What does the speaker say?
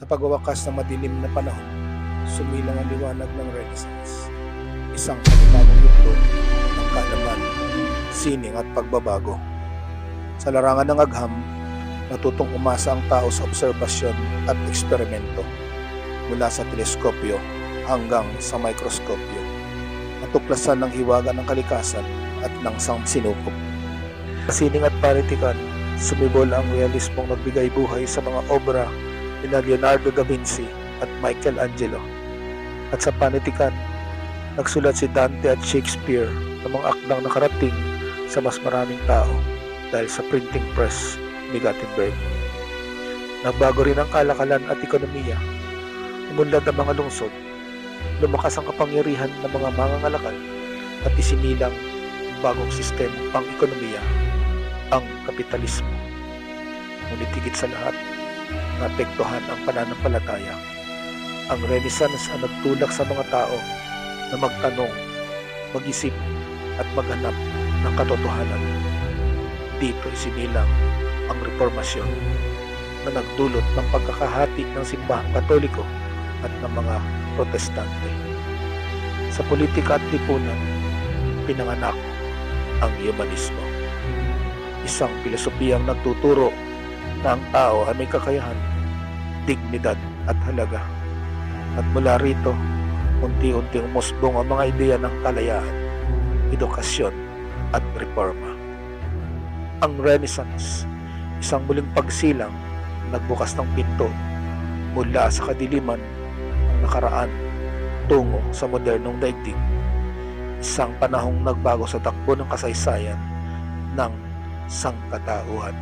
Sa pagwawakas ng madilim na panahon, sumilang ang liwanag ng Renaissance. Isang panibagong yugto ng kaalaman, sining at pagbabago. Sa larangan ng agham, natutong umasa ang tao sa obserbasyon at eksperimento mula sa teleskopyo hanggang sa mikroskopyo. Natuklasan ng hiwaga ng kalikasan at ng sang sinupok. Sa sining at panitikan, sumibol ang realismong nagbigay buhay sa mga obra ni Leonardo da Vinci at Michelangelo. At sa panitikan, nagsulat si Dante at Shakespeare ng mga akdang nakarating sa mas maraming tao dahil sa printing press ni Gutenberg. Nagbago rin ang kalakalan at ekonomiya. Umunlad ang mga lungsod, lumakas ang kapangyarihan ng mga mangangalakal at isinilang ang bagong sistema pang ekonomiya, ang kapitalismo. Ngunit higit sa lahat, naapektuhan ang pananampalataya. Ang Renaissance ang nagtulak sa mga tao na magtanong, mag-isip at maghanap ng katotohanan. Dito isinilang ang reformasyon na nagdulot ng pagkakahati ng simbahang katoliko at ng mga protestante. Sa politika at lipunan, pinanganak ang humanismo. Isang pilosopiyang nagtuturo na ang tao ay may kakayahan, dignidad at halaga. At mula rito, unti-unting musbong ang mga ideya ng kalayaan, edukasyon at reforma. Ang Renaissance, isang muling pagsilang, nagbukas ng pinto mula sa kadiliman ng nakaraan tungo sa modernong daigdig. Isang panahong nagbago sa takbo ng kasaysayan ng sangkatauhan.